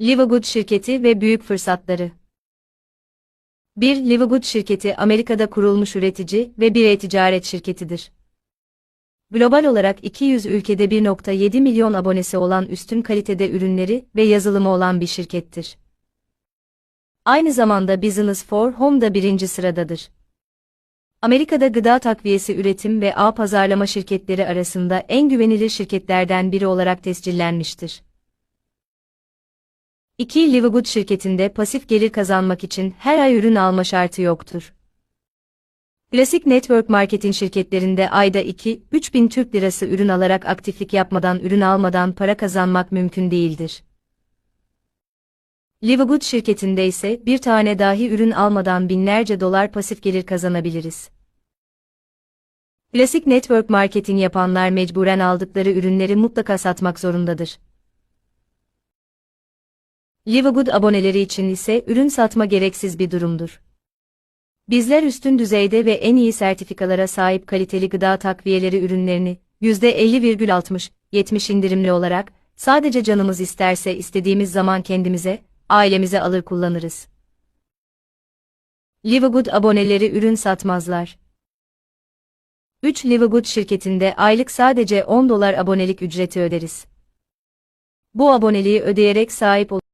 Livagood şirketi ve büyük fırsatları. Bir Livagood şirketi Amerika'da kurulmuş üretici ve bir e-ticaret şirketidir. Global olarak 200 ülkede 1.7 milyon abonesi olan üstün kalitede ürünleri ve yazılımı olan bir şirkettir. Aynı zamanda Business for Home'da birinci sıradadır. Amerika'da gıda takviyesi üretim ve ağ pazarlama şirketleri arasında en güvenilir şirketlerden biri olarak tescillenmiştir. 2. Livagood şirketinde pasif gelir kazanmak için her ay ürün alma şartı yoktur. Klasik network marketing şirketlerinde ayda 2-3 bin Türk lirası ürün alarak aktiflik yapmadan ürün almadan para kazanmak mümkün değildir. Livagood şirketinde ise bir tane dahi ürün almadan binlerce dolar pasif gelir kazanabiliriz. Klasik network marketing yapanlar mecburen aldıkları ürünleri mutlaka satmak zorundadır. Livagood aboneleri için ise ürün satma gereksiz bir durumdur. Bizler üstün düzeyde ve en iyi sertifikalara sahip kaliteli gıda takviyeleri ürünlerini %50,60-70 indirimli olarak sadece canımız isterse istediğimiz zaman kendimize, ailemize alır kullanırız. Livagood aboneleri ürün satmazlar. 3 Livagood şirketinde aylık sadece 10 dolar abonelik ücreti öderiz. Bu aboneliği ödeyerek sahip ol